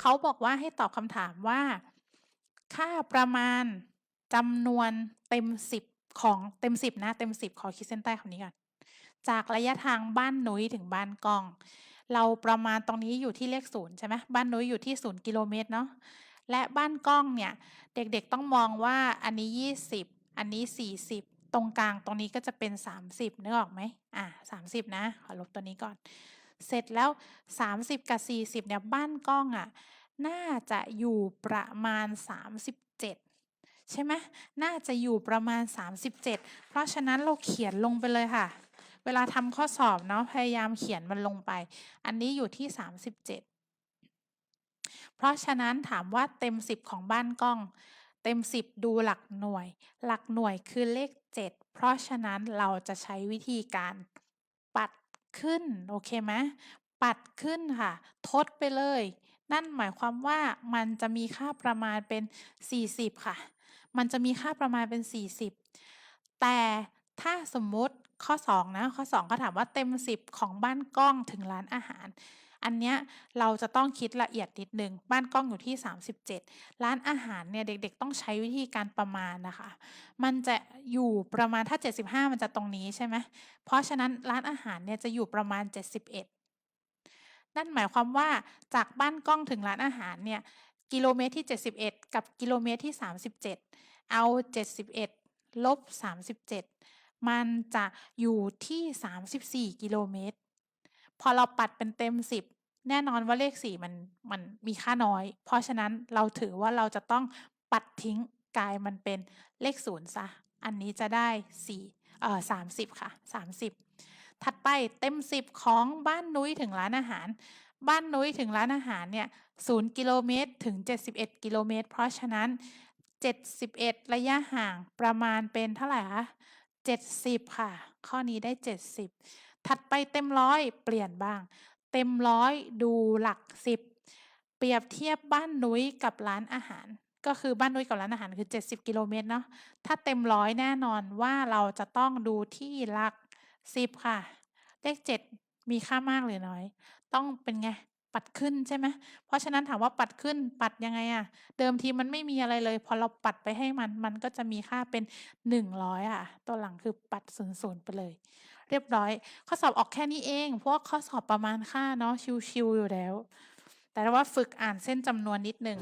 เขาบอกว่าให้ตอบคำถามว่า ค่าประมาณจำนวนเต็ม10ของเต็ม10นะ เต็ม10ขอขีดเส้นใต้คำนี้ก่อนจากระยะทางบ้านนุ้ยถึงบ้านกอง เราประมาณตรงนี้อยู่ที่เลข0ใช่ไหมบ้านนุ้ยอยู่ที่0กิโลเมตรเนาะและบ้านกล้องเนี่ย เด็กๆต้องมองว่าอันนี้ 20 อันนี้ 40 ตรงกลางตรงนี้ก็จะเป็น 30นึกออกไหมอ่า30 นะ ขอลบตัวนี้ก่อน เสร็จแล้ว 30 กับ 40 เนี่ย บ้านกล้องอะ น่าจะอยู่ประมาณ 37 ใช่ไหมน่าจะอยู่ประมาณ 37 เพราะฉะนั้นเราเขียนลงไปเลยค่ะ เวลาทำข้อสอบเนาะ พยายามเขียนมันลงไป อันนี้อยู่ที่ 37 เพราะฉะนั้นถามว่าเต็ม 10 ของบ้านกล้อง เต็ม 10 ดูหลักหน่วย หลักหน่วยคือเลข 7 เพราะฉะนั้นเราจะใช้วิธีการปัดขึ้น โอเคไหมปัดขึ้นค่ะ ทดไปเลย นั่นหมายความว่ามันจะมีค่าประมาณเป็น 40 ค่ะ มันจะมีค่าประมาณเป็น 40 แต่ถ้าสมมติข้อ 2 นะ ข้อ2เขาถามว่าเต็ม 10 ของบ้านกล้องถึงร้านอาหาร อันเนี้ยเราจะต้องคิดละเอียดนิดนึงบ้านกล้องอยู่ที่ 37 ร้านอาหารเนี่ยเด็กๆ ต้องใช้วิธีการประมาณนะคะ มันจะอยู่ประมาณถ้า 75 มันจะตรงนี้ใช่ไหมเพราะฉะนั้นร้านอาหารเนี่ยจะอยู่ประมาณ 71 นั่นหมายความว่าจากบ้านกล้องถึงร้านอาหารเนี่ยกิโลเมตรที่ 71 กับกิโลเมตรที่ 37 เอา 71 ลบ 37 มันจะอยู่ที่ 34 กิโลเมตร พอเราปัดเป็นเต็ม10แน่นอนว่าเลข4มันมันมีค่าน้อย เพราะฉะนั้นเราถือว่าเราจะต้องปัดทิ้งกลายมันเป็นเลข0เสียอันนี้จะได้4เอ่อ30ค่ะ30ถัดไปเต็ม10ของบ้านนุ้ยถึงร้านอาหาร บ้านนุ้ยถึงร้านอาหารเนี่ย0กิโลเมตรถึง71กิโลเมตร เพราะฉะนั้น71ระยะห่างประมาณเป็นเท่าไหร่คะ70ค่ะ ข้อนี้ได้70 ถัดไปเต็มร้อยเปลี่ยนบ้าง เต็มร้อยดูหลักสิบเปรียบเทียบบ้านนุ้ยกับร้านอาหาร ก็คือบ้านนุ้ยกับร้านอาหารคือ 70 กิโลเมตรเนาะถ้าเต็มร้อยแน่นอนว่าเราจะต้องดูที่หลักสิบค่ะ เลข 7 มีค่ามากหรือน้อย ต้องเป็นไง ปัดขึ้นใช่ไหมเพราะฉะนั้นถามว่าปัดขึ้นปัดยังไงอะเดิมทีมันไม่มีอะไรเลย พอเราปัดไปให้มันมันก็จะมีค่าเป็น100อะ ตัวหลังคือปัด00ไปเลย เรียบร้อย ข้อสอบออกแค่นี้เองเพราะว่าข้อสอบประมาณค่าเนาะชิวๆอยู่แล้ว แต่ว่าฝึกอ่านเส้นจำนวนนิดนึง